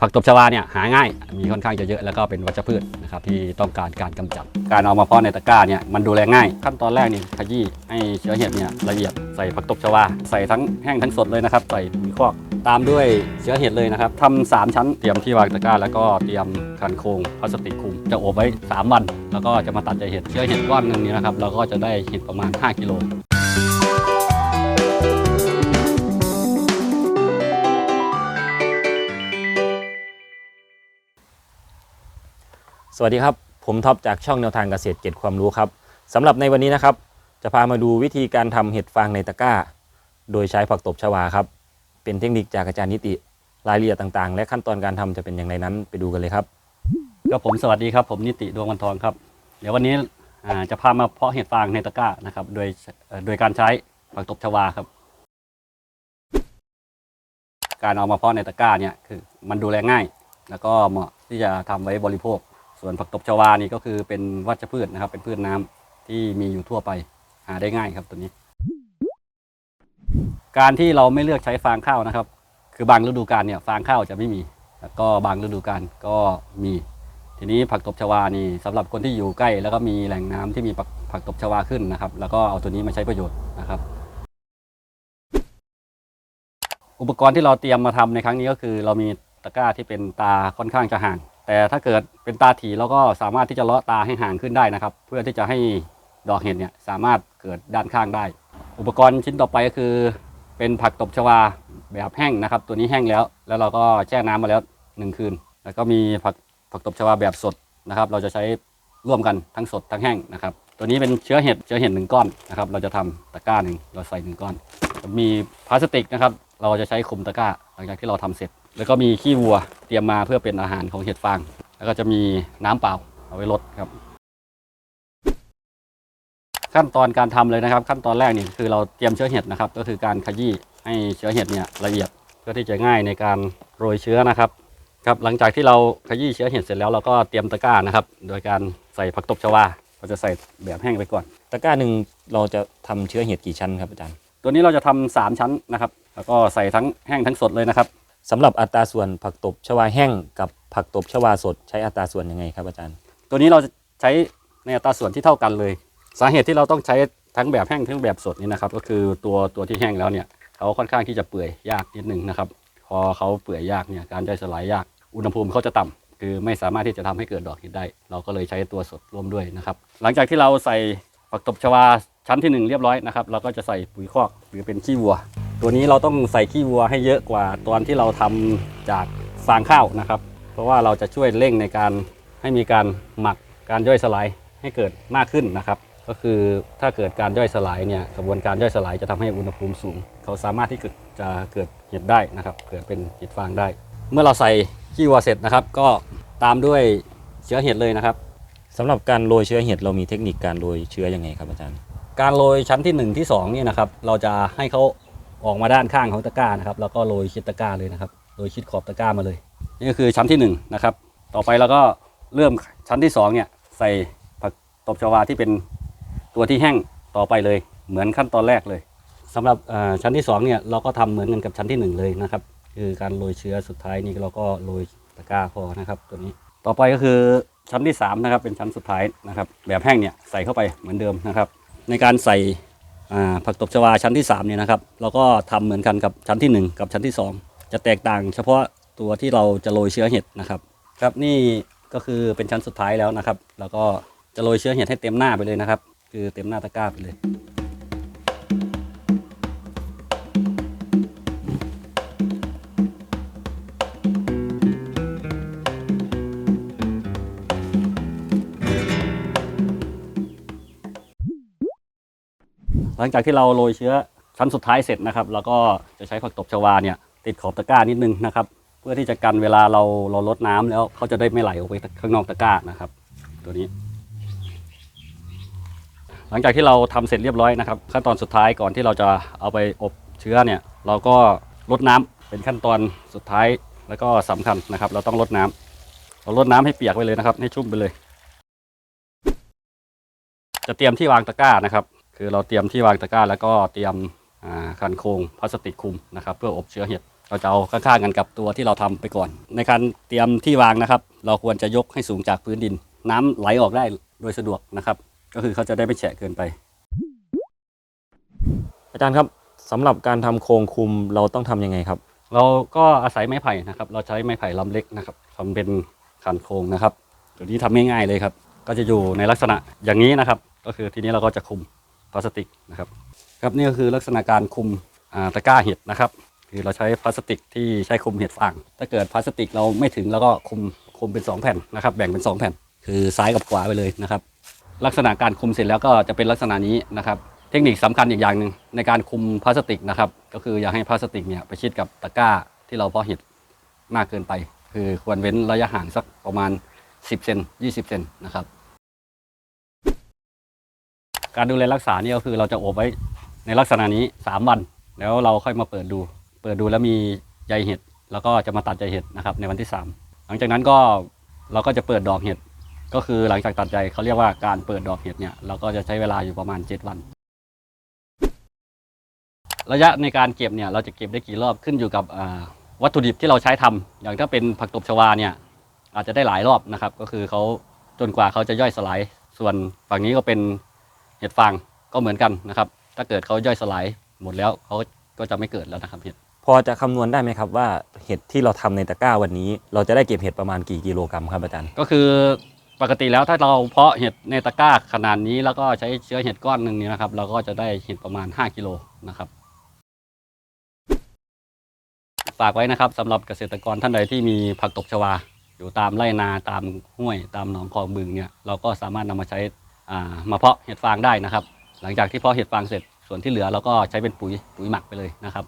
ผักตบชวาเนี่ยหาง่ายมีค่อนข้างจะเยอะแล้วก็เป็นวัชพืชนะครับที่ต้องการการกำจัด การเอามาเพาะในตะกร้าเนี่ยมันดูแลง่าย ขั้นตอนแรกนี่ขยี้ให้เชื้อเห็ดเนี่ยละเอียดใส่ผักตบชวา ใส่ทั้งแห้งทั้งสดเลยนะครับ ใส่ปุ๋ยคอกตามด้วยเชื้อเห็ดเลยนะครับทำสามชั้นเตรียมที่วางตะกร้า แล้วก็เตรียมคันโครงพลาสติกคลุมจะอบไว้ 3 วัน แล้วก็จะมาตัดใจเห็ดเชื้อเห็ดก้อนหนึ่งนี้นะครับเราก็จะได้เห็ดประมาณ 5กิโล สวัสดีครับ ผมท็อปจากช่องแนวทางเกษตรเก็ดความรู้ครับสำหรับในวันนี้นะครับ จะพามาดูวิธีการทำเห็ดฟางในตะกร้า โดยใช้ผักตบชวาครับ เป็นเทคนิคจากอาจารย์นิติ รายละเอียดต่างๆ และขั้นตอนการทำจะเป็นอย่างไรนั้นไปดูกันเลยครับก็ผมสวัสดีครับ ผมนิติดวงวันทองครับ เดี๋ยววันนี้จะพามาเพาะเห็ดฟางในตะกร้านะครับ โดยโดยการใช้ผักตบชวาครับ การเอามาเพาะในตะกร้าเนี่ยคือมันดูแลง่าย แล้วก็เหมาะที่จะทำไว้บริโภค ส่วนผักตบชวานี่ก็คือเป็นวัชพืชนะครับ เป็นพืชน้ำที่มีอยู่ทั่วไปหาได้ง่ายครับตัวนี้ การที่เราไม่เลือกใช้ฟางข้าวนะครับ คือบางฤดูกาลเนี่ยฟางข้าวจะไม่มี แล้วก็บางฤดูกาลก็มี ทีนี้ผักตบชวานี่สำหรับคนที่อยู่ใกล้ แล้วก็มีแหล่งน้ำที่มีผักผักตบชวาขึ้นนะครับ แล้วก็เอาตัวนี้มาใช้ประโยชน์นะครับอุปกรณ์ที่เราเตรียมมาทำในครั้งนี้ก็คือ เรามีตะกร้าที่เป็นตาค่อนข้างจะห่าง แต่ถ้าเกิดเป็นตาถี่เราก็สามารถที่จะเลาะตาให้ห่างขึ้นได้นะครับ เพื่อที่จะให้ดอกเห็ดเนี่ยสามารถเกิดด้านข้างได้ อุปกรณ์ชิ้นต่อไปก็คือ เป็นผักตบชวาแบบแห้งนะครับ ตัวนี้แห้งแล้ว แล้วเราก็แช่น้ำมาแล้วหนึ่งคืน แล้วก็มีผักผักตบชวาแบบสดนะครับ เราจะใช้ร่วมกันทั้งสดทั้งแห้งนะครับ ตัวนี้เป็นเชื้อเห็ดเชื้อเห็ดหนึ่งก้อนนะครับ เราจะทำตะกร้าหนึ่งเราใส่หนึ่งก้อน มีพลาสติกนะครับ เราจะใช้คลุมตะกร้า หลังจากที่เราทำเสร็จ แล้วก็มีขี้วัวเตรียมมาเพื่อเป็นอาหารของเห็ดฟาง แล้วก็จะมีน้ำเปล่าเอาไว้ลดครับ ขั้นตอนการทำเลยนะครับ ขั้นตอนแรกนี่คือเราเตรียมเชื้อเห็ดนะครับ ก็คือการขยี้ให้เชื้อเห็ดเนี่ยละเอียดเพื่อที่จะง่ายในการโรยเชื้อนะครับครับหลังจากที่เราขยี้เชื้อเห็ดเสร็จแล้วเราก็เตรียมตะกร้านะครับ โดยการใส่ผักตบชวาเราจะใส่แบบแห้งไปก่อน ตะกร้าหนึ่งเราจะทำเชื้อเห็ดกี่ชั้นครับอาจารย์ ตัวนี้เราจะทำสามชั้นนะครับ แล้วก็ใส่ทั้งแห้งทั้งสดเลยนะครับ สำหรับอัตราส่วนผักตบชวาแห้งกับผักตบชวาสดใช้อัตราส่วนยังไงครับอาจารย์ ตัวนี้เราจะใช้ในอัตราส่วนที่เท่ากันเลย สาเหตุที่เราต้องใช้ทั้งแบบแห้งทั้งแบบสดนี่นะครับ ก็คือตัวตัวที่แห้งแล้วเนี่ยเขาค่อนข้างที่จะเปื่อยยากนิดนึงนะครับ พอเขาเปื่อยยากเนี่ยการย่อยสลายยากอุณหภูมิเขาจะต่ำคือไม่สามารถที่จะทำให้เกิดดอกเห็ดได้ เราก็เลยใช้ตัวสดร่วมด้วยนะครับ หลังจากที่เราใส่ผักตบชวาชั้นที่หนึ่งเรียบร้อยนะครับเราก็จะใส่ปุ๋ยคอกหรือเป็นขี้วัว ตัวนี้เราต้องใส่ขี้วัวให้เยอะกว่าตอนที่เราทำจากฟางข้าวนะครับ เพราะว่าเราจะช่วยเร่งในการให้มีการหมักการย่อยสลายให้เกิดมากขึ้นนะครับ ก็คือถ้าเกิดการย่อยสลายเนี่ยกระบวนการย่อยสลายจะทำให้อุณหภูมิสูง เขาสามารถที่จะเกิดเห็ดได้นะครับ เกิดเป็นเห็ดฟางได้ เมื่อเราใส่ขี้วัวเสร็จนะครับ ก็ตามด้วยเชื้อเห็ดเลยนะครับสำหรับการโรยเชื้อเห็ดเรามีเทคนิคการโรยเชื้อยังไงครับอาจารย์ การโรยชั้นที่ 1 ที่2เนี่ยนะครับเราจะให้เขา ออกมาด้านข้างของตะกร้านะครับแล้วก็โรยชิดตะกร้าเลยนะครับโรยชิดขอบตะกร้ามาเลย นี่ก็คือชั้นที่1นนะครับต่อไปเราก็เริ่มชั้นที่2เนี่ยใส่ผักตบชวาที่เป็นตัวที่แห้งต่อไปเลย เหมือนขั้นตอนแรกเลยสำหรับชั้นที่2เนี่ยเราก็ทำเหมือนกันกับชั้นที่ 1 เลยนะครับคือการโรยเชื้อสุดท้ายนี่เราก็โรยตะกร้าพอนะครับตัวนี้ต่อไปก็คือชั้นที่3นะครับเป็นชั้นสุดท้ายนะครับแบบแห้งเนี่ยใส่เข้าไปเหมือนเดิมนะครับ ในการใส่ ผักตบชวาชั้นที่3เนี่ยนะครับเราก็ทำเหมือนกันกับชั้นที่ 1 กับชั้นที่ 2 จะแตกต่าง เฉพาะตัวที่เราจะโรยเชื้อเห็ดนะครับ ครับนี่ก็คือเป็นชั้นสุดท้ายแล้วนะครับ แล้วก็จะโรยเชื้อเห็ดให้เต็มหน้าไปเลยนะครับ คือเต็มหน้าตะกร้าไปเลย หลังจากที่เราโรยเชื้อชั้นสุดท้ายเสร็จนะครับเราก็จะใช้ผักตบชวาเนี่ยติดขอบตะกร้านิดนึงนะครับ เพื่อที่จะกันเวลาเราเราลดน้ำแล้วเขาจะได้ไม่ไหลออกไปข้างนอกตะกร้านะครับ ตัวนี้ หลังจากที่เราทำเสร็จเรียบร้อยนะครับ ขั้นตอนสุดท้ายก่อนที่เราจะเอาไปอบเชื้อเนี่ย เราก็ลดน้ำเป็นขั้นตอนสุดท้ายแล้วก็สำคัญนะครับ เราต้องลดน้ำเราลดน้ำให้เปียกไปเลยนะครับ ให้ชุ่มไปเลย จะเตรียมที่วางตะกร้านะครับ คือเราเตรียมที่วางตะกร้า แล้วก็เตรียมอ่าคันโครงพลาสติกคลุมนะครับ เพื่ออบเชื้อเห็ดเราจะเอาข้างๆกันกับตัวที่เราทำไปก่อน ในการเตรียมที่วางนะครับ เราควรจะยกให้สูงจากพื้นดิน น้ำไหลออกได้โดยสะดวกนะครับ ก็คือเขาจะได้ไม่แฉะเกินไป อาจารย์ครับสำหรับการทำโครงคุมเราต้องทำยังไงครับ เราก็อาศัยไม้ไผ่นะครับ เราใช้ไม้ไผ่ลำเล็กนะครับทำเป็นขันโครงนะครับตัวนี้ทำง่ายๆเลยครับ ก็จะอยู่ในลักษณะอย่างนี้นะครับ ก็คือทีนี้เราก็จะคุม พลาสติกนะครับครับนี่ก็คือลักษณะการคุมตะกร้าเห็ดนะครับ คือเราใช้พลาสติกที่ใช้คุมเห็ดฟาง ถ้าเกิดพลาสติกเราไม่ถึงเราก็คุมคุมเป็นสองแผ่นนะครับ แบ่งเป็นสองแผ่น คือซ้ายกับขวาไปเลยนะครับ ลักษณะการคุมเสร็จแล้วก็จะเป็นลักษณะนี้นะครับเทคนิคสำคัญอีกอย่างหนึ่งในการคุมพลาสติกนะครับ ก็คืออย่าให้พลาสติกเนี่ยไปชิดกับตะกร้าที่เราเพาะเห็ดมากเกินไป คือควรเว้นระยะห่างสักประมาณ 10 เซน 20 เซนนะครับ การดูแลรักษาเนี่ยก็คือเราจะอบไว้ในลักษณะนี้ 3 วัน แล้วเราค่อยมาเปิดดู เปิดดูแล้วมีใยเห็ดแล้วก็จะมาตัดใยเห็ดนะครับในวันที่ 3 หลังจากนั้นก็เราก็จะเปิดดอกเห็ดก็คือหลังจากตัดใจเขาเรียกว่าการเปิดดอกเห็ดเนี่ยเราก็จะใช้เวลาอยู่ประมาณ 7 วัน ระยะในการเก็บเนี่ยเราจะเก็บได้กี่รอบขึ้นอยู่กับวัตถุดิบที่เราใช้ทำอย่างถ้าเป็นผักตบชวาเนี่ยอาจจะได้หลายรอบนะครับ ก็คือเขาจนกว่าเขาจะย่อยสลายส่วนฝั่งนี้ก็เป็น เห็ดฟางก็เหมือนกันนะครับ ถ้าเกิดเขาย่อยสลายหมดแล้วเขาก็จะไม่เกิดแล้วนะครับเห็ดพอจะคำนวณได้ไหมครับว่าเห็ดที่เราทำในตะกร้าวันนี้ เราจะได้เก็บเห็ดประมาณกี่กิโลกรัมครับอาจารย์ก็คือปกติแล้วถ้าเราเพาะเห็ดในตะกร้าขนาดนี้แล้วก็ใช้เชื้อเห็ดก้อนหนึ่งนี้นะครับ เราก็จะได้เห็ดประมาณ 5กิโลนะครับฝากไว้นะครับสำหรับเกษตรกรท่านใดที่มีผักตบชวา อยู่ตามไร่นาตามห้วย ตามหนองคลองบึงเนี่ยเราก็สามารถนำมาใช้อ่า มาเพาะเห็ดฟางได้นะครับ หลังจากที่เพาะเห็ดฟางเสร็จส่วนที่เหลือเราก็ใช้เป็นปุ๋ยปุ๋ยหมักไปเลยนะครับ